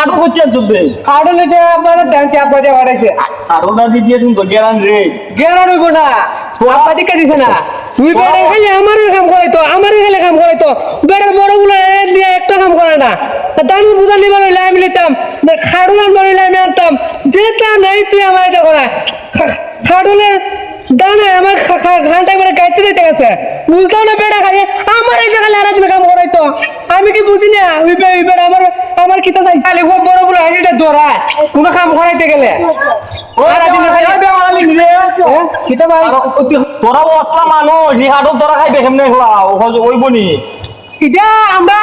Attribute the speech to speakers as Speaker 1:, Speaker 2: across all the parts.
Speaker 1: আটো করছেন চলবে
Speaker 2: কার্ডন এটা আপনারা ডান্সে আপনাদের বাড়াইছে।
Speaker 1: আটোটা দিয়ে শুনতো গেরান রে।
Speaker 2: গেরা রইব না। আপা দিকে দিছে না? তুই বেড়ে খালি আমারই কাম করে তো আমারই খালি কাম করে তো। বেড়ার বড়গুলো দিয়ে একটা কাম করে না। দান বুঝা নিবা রইলে আমি নিতাম খাড়ুল আনবার রইলে আমি আনতাম। যেটা নাই তুই আমার এটা করা। খাড়ুলের দানা আমার ঘানটা করে গাইতে দিতে গেছে। বুঝতাম না বেড়া খালি আমার এই জায়গায় আরা কাম করে তো আমি কি বুঝি না? ওই বেড়া আমার আমার কিতা চাই খালি খুব বড়গুলো হাঁড়িটা দৌড়ায়। কোনো কাম করাইতে গেলে। খালি হ্যাঁ?
Speaker 1: তোরা অতলা মানুষ এই হাটও তোরা খাইবে কেমনে ওই বনি
Speaker 2: এটা আমরা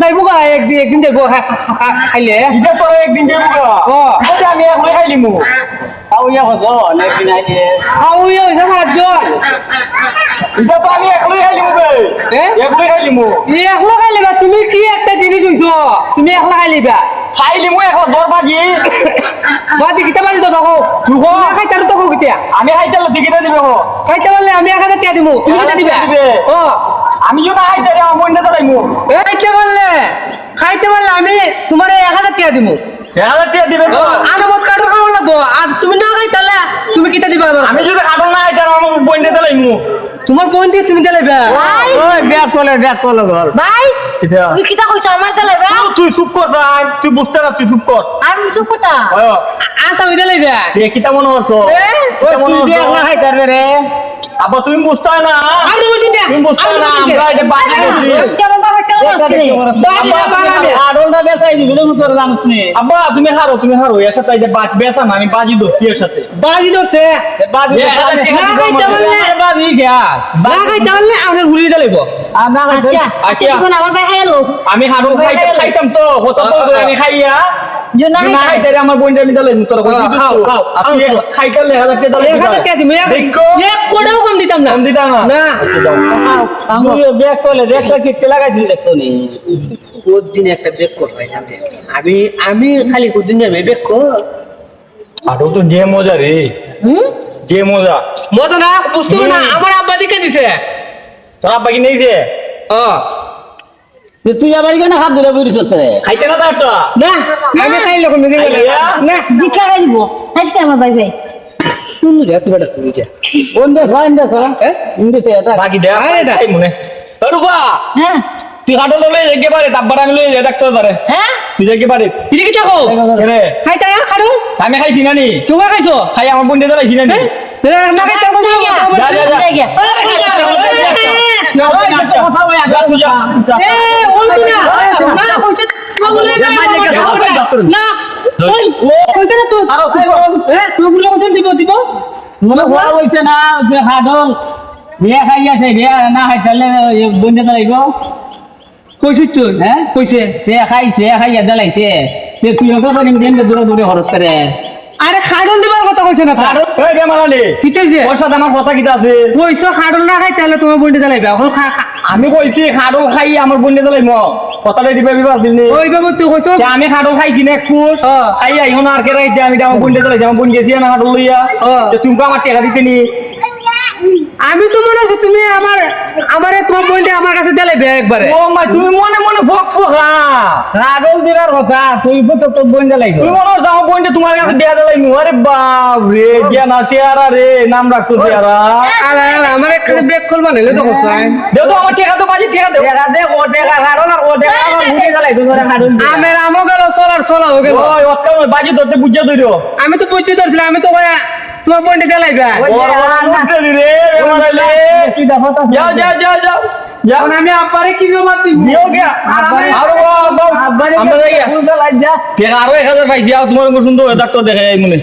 Speaker 2: যাইব গা একদিন একদিন যাইব খাইলে।
Speaker 1: এটা তোরা একদিন যাব
Speaker 2: ও।
Speaker 1: এটা আমি একলাই খাইলিমু। ইয়া হতো একদিন আইলে।
Speaker 2: খাও হইছে আমার জল
Speaker 1: এটা তো আমি একলাই খাইলিমু? একলাই খাইলিমু।
Speaker 2: একলা তুমি কি একটা জিনিস হইছ? তুমি একলা খাইলি
Speaker 1: খাইলিমু এখন দর বাজি।
Speaker 2: কিতা বাদি তো নকো
Speaker 1: দুশ।
Speaker 2: খাইতে আর তখন
Speaker 1: আমি খাইতে টিকিটে দিবে হো
Speaker 2: খাইতে পারলে আমি হাজার টিয়া দিমু। তুমি কিতা দিবা। ও
Speaker 1: আমি যদি না খাইতে রে আমার বইনটা তালাইমু
Speaker 2: খাইতে পারলে খাইতে পারলে আমি তোমার এক হাজার টিয়া দিমু।
Speaker 1: এক হাজার টাকা দিবে তো
Speaker 2: আনবত কাঠো খাওয়া লাগবো। আর তুমি না খাইতালে তুমি কিতা দিবা
Speaker 1: আমি যদি কাটন না তালাইমু
Speaker 2: তোমার বোন দিয়ে তুমি গেলে বা
Speaker 3: ভাই।
Speaker 1: ওই ব্যাগ তোলে ব্যাগ তোলে ঘর।
Speaker 3: ভাই
Speaker 1: কিতা?
Speaker 3: তুই কিতা কইছ আমার তালে ভাই
Speaker 1: তুই চুপ কর তুই বুঝতে না তুই চুপ কর।
Speaker 3: আমি চুপ কথা
Speaker 1: ওই
Speaker 2: আশা লাগবে
Speaker 1: এ কিতা মনে কিতা মনে রে। আবার তুমি বুঝতে হয় না?
Speaker 2: আমি বুঝি না।
Speaker 1: তুমি বুঝতে হয় না আমরা এটা আব্বা তুমি হারো তুমি হারো। এর সাথে আমি বাজি ধরছি এর সাথে।
Speaker 2: বাজি ধরছে?
Speaker 1: বাজি গ্যাস।
Speaker 2: আপনার ভুলিয়ে দিলাইব
Speaker 3: আচ্ছা
Speaker 1: আচ্ছা।
Speaker 3: এখন আমার ভাই খাইলো।
Speaker 1: আমি হারো খাইতে খাইতাম তো কত তো আমি খাইয়া। আমার বোনটা আমি দিলাম তোর
Speaker 2: খাও, খাও, খাও।
Speaker 1: খাইতে লে টাকা
Speaker 2: এক হাজার টাকা দিবো এক কোটাও কম দিতাম না।
Speaker 1: কম দিতাম না।
Speaker 2: না।
Speaker 1: তুই ব্যাগ করলে দেখতে কি লাগাইছিস দেখছ নি
Speaker 2: দিন একটা বেক কর ভাই আমি আমি খালি কোদিন যাবে কর
Speaker 1: আটো তো যে মজা রে।
Speaker 3: হুম?
Speaker 1: যে মজা।
Speaker 2: মজা না বুঝতে না আমার আব্বা দিকে দিছে।
Speaker 1: তোর আব্বা কি নেই যে? তুই আবার কেন হাত ধরে বলিস খাইতে না তো
Speaker 2: না আমি খাইলে কোন দিন
Speaker 1: খাইয়া?
Speaker 2: না
Speaker 3: দিক লাগাই দিব। আজকে আমার ভাই ভাই।
Speaker 2: তুমি রেস্ট বেটা তুমি যা
Speaker 1: কোন দেশ হয় দেশ
Speaker 2: হ্যাঁ
Speaker 1: ইন্ডিতে এটা। বাকি দে
Speaker 2: আরে।
Speaker 1: এই মনে। রুবা
Speaker 3: হ্যাঁ।
Speaker 1: তুই হাটো ললে যেতে পারে তারপর আমি লই যাই ডাক্তার পারে।
Speaker 3: হ্যাঁ?
Speaker 1: তুই যেতে পারে।
Speaker 2: ইদি কি থাকো
Speaker 1: রে।
Speaker 2: খাইতা না খাড়ো
Speaker 1: আমি খাইছি না নি।
Speaker 2: তুমি খাইছো?
Speaker 1: খাই আমার বোন দিয়ে লাইছি না নি।
Speaker 2: না। খাইতা কোন
Speaker 1: যা যা যা।
Speaker 2: না
Speaker 1: হাডল বিয়া খাই আছে বিয়া না খাই তাহলে বোন দিয়ে লাইব
Speaker 2: কইছিস তুই?
Speaker 1: হ্যাঁ? বিয়া খাইছে খাইয়া দিলাইছে তুই ওকে পানি দেন দূরে দূরে খরচ করে।
Speaker 2: আরে খাড়ল দিবার কথা কইছে না তার
Speaker 1: এই বেমারালি
Speaker 2: কিতেছে?
Speaker 1: ওর সাথে আমার কথা কিটা আছে?
Speaker 2: কইছো খাড়ল না খাই তাহলে তোমার বন্ডি দিলাইবে এখন
Speaker 1: আমি কইছি খাডল খাই আমার বোন দিয়ে লাইব কথাটা দিবে বিবাহ দিল নি?
Speaker 2: ওই বাবু তুই কইছো?
Speaker 1: আমি খাডল খাইছি না কুস
Speaker 2: হ্যাঁ।
Speaker 1: খাই আইও না আর কে রাইতে আমি আমার বোন দিয়ে লাইছি আমার বোন গেছি না খাডল লইয়া। তো তুমি আমার টাকা দিতে নি।
Speaker 2: আমি তো মনে আছে তুমি আমারে তোমার বন্ডি আমার কাছে দিলাইবে একবারে।
Speaker 1: ও মা তুমি মনে মনে ভক ফকা খাডল দিবার কথা তুই তো তোর তুমি মনে তোমার কাছে দেয়া দিলাইমু আরে বাপ রে দিয়া না চেহারা রে নাম রাখছো
Speaker 2: আলা আলা আমার একটা ব্যাগ খুলবা নাইলে তো কোথায়
Speaker 1: দেও তো আমার টাকা তো বাজি টাকা দেও টাকা দে ও টাকা খাডল আর ও টাকা আমার বুঝে গেলাই তুমি খাডল
Speaker 2: আমের আমো গেল চলার চলা হয়ে গেল।
Speaker 1: ওই অক্কা বাজি ধরতে বুঝে ধরো।
Speaker 2: আমি তো বুঝতে ধরছিলাম আমি তো কয়া তোমার বন্ডি দিলাইবে
Speaker 1: যাও যাও যাও যাও যাও
Speaker 2: এখন আমি আব্বারে কি
Speaker 1: জমা গে
Speaker 2: আর
Speaker 1: আমরা যাই গে আরও এক হাজার পাইছি আর তোমার সুন্দর ডাক্তার দেখে মনে